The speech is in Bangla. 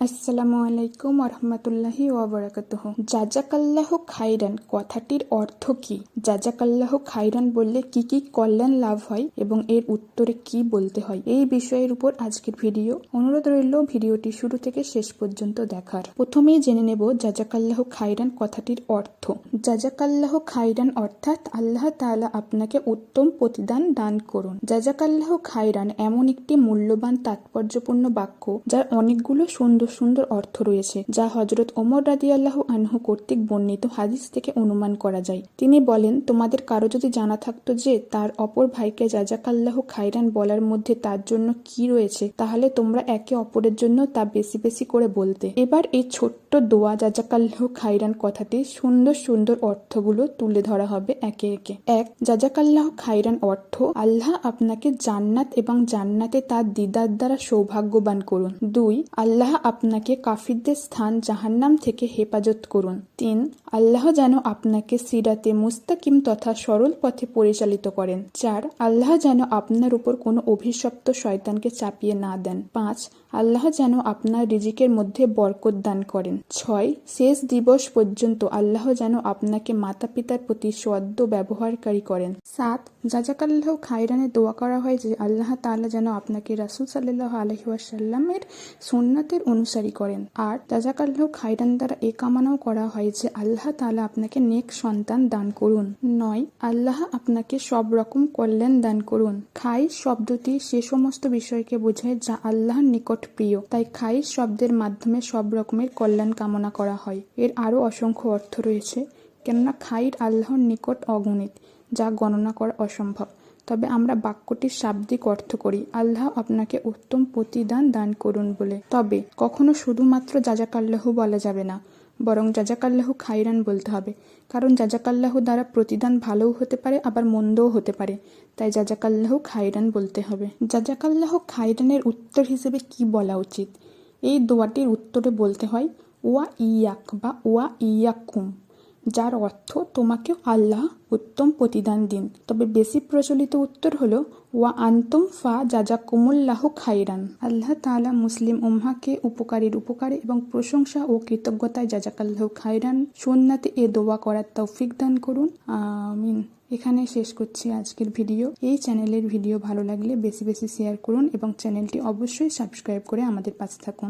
আসসালামু আলাইকুম রহমতুল্লাহি ওবরাকাতুহ। জাজাকাল্লাহ খাইরান কথাটির অর্থ কি? জাজাকাল্লাহ খাইরান বললে কি কি কল্যাণ লাভ হয় এবং এর উত্তরে কি বলতে হয়? এই বিষয়ের উপর আজকের ভিডিও। অনুরোধ রইল ভিডিওটি শুরু থেকে শেষ পর্যন্ত দেখার। প্রথমেই জেনে নেব জাজাকাল্লাহ খাইরান কথাটির অর্থ। জাজাকাল্লাহ খাইরান অর্থাৎ আল্লাহ তাআলা আপনাকে উত্তম প্রতিদান দান করুন। জাজাকাল্লাহ খাইরান এমন একটি মূল্যবান, তাৎপর্যপূর্ণ বাক্য, যার অনেকগুলো সুন্দর সুন্দর অর্থ রয়েছে, যা হজরত ওমর রাদিয়াল্লাহু আনহু কর্তৃক বর্ণিত হাদিস থেকে অনুমান করা যায়। তিনি বলেন, তোমাদের কারও যদি জানা থাকতো যে তার অপর ভাইকে জাজাকাল্লাহ খাইরান বলার মধ্যে তার জন্য কি রয়েছে, তাহলে তোমরা একে অপরের জন্য তা বেশি বেশি করে বলতে। এবার এই ছোট্ট দোয়া জাজাকাল্লাহ খাইরান কথাটি সুন্দর সুন্দর অর্থগুলো তুলে ধরা হবে একে একে। এক জাজাকাল্লাহ খাইরান অর্থ, আল্লাহ আপনাকে জান্নাত এবং জান্নাতে তার দিদার দ্বারা সৌভাগ্যবান করুন। দুই, আল্লাহ আপনাকে কাফিরদের স্থান জাহান্নাম থেকে হেফাজত করুন। তিন, আল্লাহ যেন আপনাকে সিরাতে মুস্তাকিম তথা সরল পথে পরিচালিত করেন। চার, আল্লাহ যেন আপনার উপর কোনো অভিশপ্ত শয়তানকে চাপিয়ে না দেন। পাঁচ, আল্লাহ যেন আপনার রিজিকের মধ্যে বরকত দান করেন। ছয়, শেষ দিবস পর্যন্ত আল্লাহ যেন আপনাকে মাতা পিতার প্রতি সদ্য ব্যবহারকারী করেন। সাত, জাজাকাল্লাহ খাইরানে দোয়া করা হয় যে আল্লাহ তাআলা যেন আপনাকে রাসুল সাল্লাহ আলহিউসাল্লামের সুন্নাতের অনুসারী করেন। আর জাজাকাল্লাহ খাইরান দ্বারা এ কামনাও করা হয় যে আল্লাহ তালা আপনাকে নেক সন্তান দান করুন। নয়, আল্লাহ আপনাকে সব রকম কল্যাণ দান করুন। খাই শব্দটি সে সমস্ত বিষয়কে বোঝায় যা আল্লাহর নিকট প্রিয়। তাই খাই শব্দের মাধ্যমে সব রকমের কল্যাণ কামনা করা হয়। এর আরও অসংখ্য অর্থ রয়েছে। কেননা খাইর আল্লাহর নিকট অগণিত, যা গণনা করা অসম্ভব। তবে আমরা বাক্যটির শাব্দিক অর্থ করি। আল্লাহ আপনাকে উত্তম প্রতিদান দান করুন বলে। তবে কখনো শুধুমাত্র জাজাকাল্লাহু বলা যাবে না, বরং জাজাকাল্লাহু খাইরান বলতে হবে। কারণ জাজাকাল্লাহু দ্বারা প্রতিদান ভালোও হতে পারে, আবার মন্দও হতে পারে। তাই জাজাকাল্লাহু খাইরান বলতে হবে। জাজাকাল্লাহ খাইরানের উত্তর হিসেবে কি বলা উচিত? এই দোয়াটির উত্তরে বলতে হয়, ওয়া ইয়াক বা ওয়া ইয়াকুম। যার অর্থ তোমাকে আল্লাহ উত্তম প্রতিদান দিন। তবে বেশি প্রচলিত উত্তর হল, ওয়া আন্তম ফা জাজা কুমুল্লাহ খাইরান। আল্লাহ তাআলা মুসলিম উম্মাকে উপকারীর উপকারে এবং প্রশংসা ও কৃতজ্ঞতায় জাজাকাল্লাহ খাইরান সুন্নাতে এ দোয়া করার তৌফিক দান করুন। আমিন। এখানে শেষ করছি আজকের ভিডিও। এই চ্যানেলের ভিডিও ভালো লাগলে বেশি বেশি শেয়ার করুন এবং চ্যানেলটি অবশ্যই সাবস্ক্রাইব করে আমাদের পাশে থাকুন।